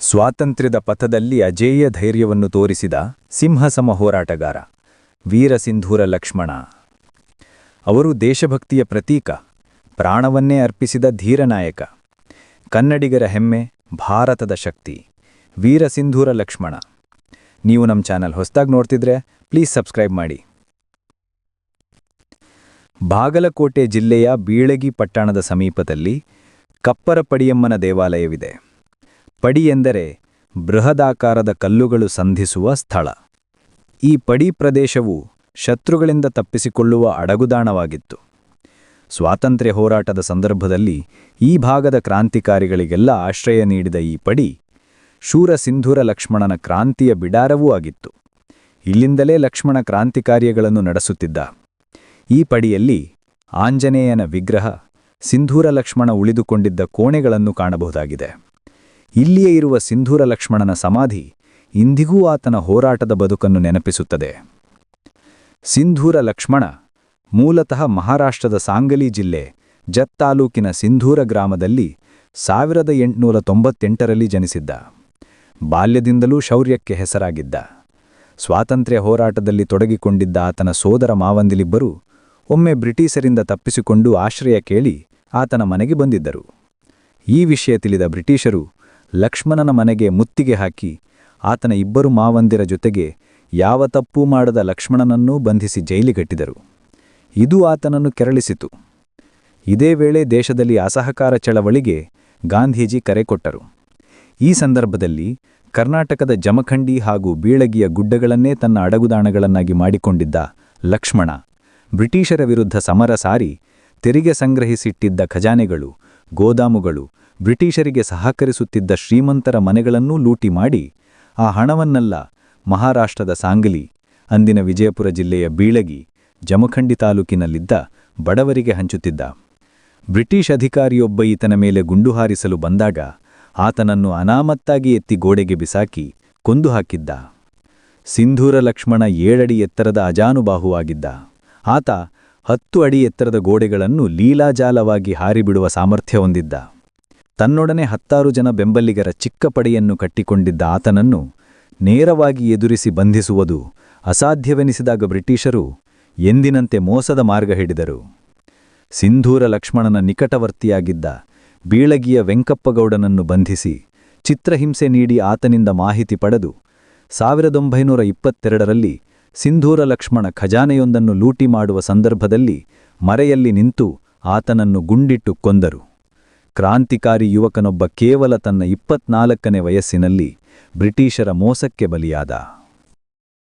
ಸ್ವಾತಂತ್ರ್ಯದ ಪಥದಲ್ಲಿ ಅಜೇಯ ಧೈರ್ಯವನ್ನು ತೋರಿಸಿದ ಸಿಂಹಸಮ ಹೋರಾಟಗಾರ ವೀರಸಿಂಧೂರ ಲಕ್ಷ್ಮಣ. ಅವರು ದೇಶಭಕ್ತಿಯ ಪ್ರತೀಕ, ಪ್ರಾಣವನ್ನೇ ಅರ್ಪಿಸಿದ ಧೀರನಾಯಕ ಕನ್ನಡಿಗರ ಹೆಮ್ಮೆ, ಭಾರತದ ಶಕ್ತಿ. ವೀರಸಿಂಧೂರ ಲಕ್ಷ್ಮಣ. ನೀವು ನಮ್ಮ ಚಾನಲ್ ಹೊಸದಾಗಿ ನೋಡ್ತಿದ್ರೆ ಪ್ಲೀಸ್ ಸಬ್ಸ್ಕ್ರೈಬ್ ಮಾಡಿ. ಬಾಗಲಕೋಟೆ ಜಿಲ್ಲೆಯ ಬೀಳಗಿ ಪಟ್ಟಣದ ಸಮೀಪದಲ್ಲಿ ಕಪ್ಪರಪಡಿಯಮ್ಮನ ದೇವಾಲಯವಿದೆ. ಪಡಿ ಎಂದರೆ ಬೃಹದಾಕಾರದ ಕಲ್ಲುಗಳು ಸಂಧಿಸುವ ಸ್ಥಳ. ಈ ಪಡಿ ಪ್ರದೇಶವು ಶತ್ರುಗಳಿಂದ ತಪ್ಪಿಸಿಕೊಳ್ಳುವ ಅಡಗುದಾಣವಾಗಿತ್ತು. ಸ್ವಾತಂತ್ರ್ಯ ಹೋರಾಟದ ಸಂದರ್ಭದಲ್ಲಿ ಈ ಭಾಗದ ಕ್ರಾಂತಿಕಾರಿಗಳಿಗೆಲ್ಲ ಆಶ್ರಯ ನೀಡಿದ ಈ ಪಡಿ ಶೂರ ಸಿಂಧೂರ ಲಕ್ಷ್ಮಣನ ಕ್ರಾಂತಿಯ ಬಿಡಾರವೂ ಆಗಿತ್ತು. ಇಲ್ಲಿಂದಲೇ ಲಕ್ಷ್ಮಣ ಕ್ರಾಂತಿಕಾರ್ಯಗಳನ್ನು ನಡೆಸುತ್ತಿದ್ದ. ಈ ಪಡಿಯಲ್ಲಿ ಆಂಜನೇಯನ ವಿಗ್ರಹ, ಸಿಂಧೂರ ಲಕ್ಷ್ಮಣ ಉಳಿದುಕೊಂಡಿದ್ದ ಕೋಣೆಗಳನ್ನು ಕಾಣಬಹುದಾಗಿದೆ. ಇಲ್ಲಿಯೇ ಇರುವ ಸಿಂಧೂರ ಲಕ್ಷ್ಮಣನ ಸಮಾಧಿ ಇಂದಿಗೂ ಆತನ ಹೋರಾಟದ ಬದುಕನ್ನು ನೆನಪಿಸುತ್ತದೆ. ಸಿಂಧೂರ ಲಕ್ಷ್ಮಣ ಮೂಲತಃ ಮಹಾರಾಷ್ಟ್ರದ ಸಾಂಗಲಿ ಜಿಲ್ಲೆ ಜತ್ ತಾಲೂಕಿನ ಸಿಂಧೂರ ಗ್ರಾಮದಲ್ಲಿ ಸಾವಿರದ ಎಂಟುನೂರ ತೊಂಬತ್ತೆಂಟರಲ್ಲಿ ಜನಿಸಿದ್ದ. ಬಾಲ್ಯದಿಂದಲೂ ಶೌರ್ಯಕ್ಕೆ ಹೆಸರಾಗಿದ್ದ. ಸ್ವಾತಂತ್ರ್ಯ ಹೋರಾಟದಲ್ಲಿ ತೊಡಗಿಕೊಂಡಿದ್ದ ಆತನ ಸೋದರ ಮಾವಂದಿಲಿಬ್ಬರು ಒಮ್ಮೆ ಬ್ರಿಟಿಷರಿಂದ ತಪ್ಪಿಸಿಕೊಂಡು ಆಶ್ರಯ ಕೇಳಿ ಆತನ ಮನೆಗೆ ಬಂದಿದ್ದರು. ಈ ವಿಷಯ ತಿಳಿದ ಬ್ರಿಟಿಷರು ಲಕ್ಷ್ಮಣನ ಮನೆಗೆ ಮುತ್ತಿಗೆ ಹಾಕಿ ಆತನ ಇಬ್ಬರು ಮಾವಂದಿರ ಜೊತೆಗೆ ಯಾವ ತಪ್ಪೂ ಮಾಡದ ಲಕ್ಷ್ಮಣನನ್ನೂ ಬಂಧಿಸಿ ಜೈಲಿಗಟ್ಟಿದರು. ಇದು ಆತನನ್ನು ಕೆರಳಿಸಿತು. ಇದೇ ವೇಳೆ ದೇಶದಲ್ಲಿ ಅಸಹಕಾರ ಚಳವಳಿಗೆ ಗಾಂಧೀಜಿ ಕರೆ ಕೊಟ್ಟರು. ಈ ಸಂದರ್ಭದಲ್ಲಿ ಕರ್ನಾಟಕದ ಜಮಖಂಡಿ ಹಾಗೂ ಬೀಳಗಿಯ ಗುಡ್ಡಗಳನ್ನೇ ತನ್ನ ಅಡಗುದಾಣಗಳನ್ನಾಗಿ ಮಾಡಿಕೊಂಡಿದ್ದ ಲಕ್ಷ್ಮಣ, ಬ್ರಿಟಿಷರ ವಿರುದ್ಧ ಸಮರ ಸಾರಿ ತೆರಿಗೆ ಸಂಗ್ರಹಿಸಿಟ್ಟಿದ್ದ ಖಜಾನೆಗಳು, ಗೋದಾಮುಗಳು ಬ್ರಿಟಿಷರಿಗೆ ಸಹಕರಿಸುತ್ತಿದ್ದ ಶ್ರೀಮಂತರ ಮನೆಗಳನ್ನೂ ಲೂಟಿ ಮಾಡಿ, ಆ ಹಣವನ್ನೆಲ್ಲ ಮಹಾರಾಷ್ಟ್ರದ ಸಾಂಗಲಿ, ಅಂದಿನ ವಿಜಯಪುರ ಜಿಲ್ಲೆಯ ಬೀಳಗಿ, ಜಮಖಂಡಿ ತಾಲೂಕಿನಲ್ಲಿದ್ದ ಬಡವರಿಗೆ ಹಂಚುತ್ತಿದ್ದ. ಬ್ರಿಟಿಷ್ ಅಧಿಕಾರಿಯೊಬ್ಬ ಈತನ ಮೇಲೆ ಗುಂಡು ಹಾರಿಸಲು ಬಂದಾಗ, ಆತನನ್ನು ಅನಾಮತ್ತಾಗಿ ಎತ್ತಿ ಗೋಡೆಗೆ ಬಿಸಾಕಿ ಕೊಂದು ಹಾಕಿದ್ದ. ಸಿಂಧೂರ ಲಕ್ಷ್ಮಣ ಏಳಡಿ ಎತ್ತರದ ಅಜಾನುಬಾಹುವಾಗಿದ್ದ. ಆತ ಹತ್ತು ಅಡಿ ಎತ್ತರದ ಗೋಡೆಗಳನ್ನು ಲೀಲಾಜಾಲವಾಗಿ ಹಾರಿಬಿಡುವ ಸಾಮರ್ಥ್ಯ ಹೊಂದಿದ್ದ. ತನ್ನೊಡನೆ ಹತ್ತಾರು ಜನ ಬೆಂಬಲಿಗರ ಚಿಕ್ಕ ಪಡೆಯನ್ನು ಕಟ್ಟಿಕೊಂಡಿದ್ದ ಆತನನ್ನು ನೇರವಾಗಿ ಎದುರಿಸಿ ಬಂಧಿಸುವುದು ಅಸಾಧ್ಯವೆನಿಸಿದಾಗ ಬ್ರಿಟಿಷರು ಎಂದಿನಂತೆ ಮೋಸದ ಮಾರ್ಗ ಹಿಡಿದರು. ಸಿಂಧೂರ ಲಕ್ಷ್ಮಣನ ನಿಕಟವರ್ತಿಯಾಗಿದ್ದ ಬೀಳಗಿಯ ವೆಂಕಪ್ಪಗೌಡನನ್ನು ಬಂಧಿಸಿ ಚಿತ್ರಹಿಂಸೆ ನೀಡಿ ಆತನಿಂದ ಮಾಹಿತಿ ಪಡೆದು ಸಾವಿರದೊಂಬೈನೂರ ಇಪ್ಪತ್ತೆರಡರಲ್ಲಿ ಸಿಂಧೂರ ಲಕ್ಷ್ಮಣ ಖಜಾನೆಯೊಂದನ್ನು ಲೂಟಿ ಮಾಡುವ ಸಂದರ್ಭದಲ್ಲಿ ಮರೆಯಲ್ಲಿ ನಿಂತು ಆತನನ್ನು ಗುಂಡಿಟ್ಟು ಕೊಂದರು. ಕ್ರಾಂತಿಕಾರಿ ಯುವಕನೊಬ್ಬ ಕೇವಲ ತನ್ನ ಇಪ್ಪತ್ನಾಲ್ಕನೇ ವಯಸ್ಸಿನಲ್ಲಿ ಬ್ರಿಟಿಷರ ಮೋಸಕ್ಕೆ ಬಲಿಯಾದ.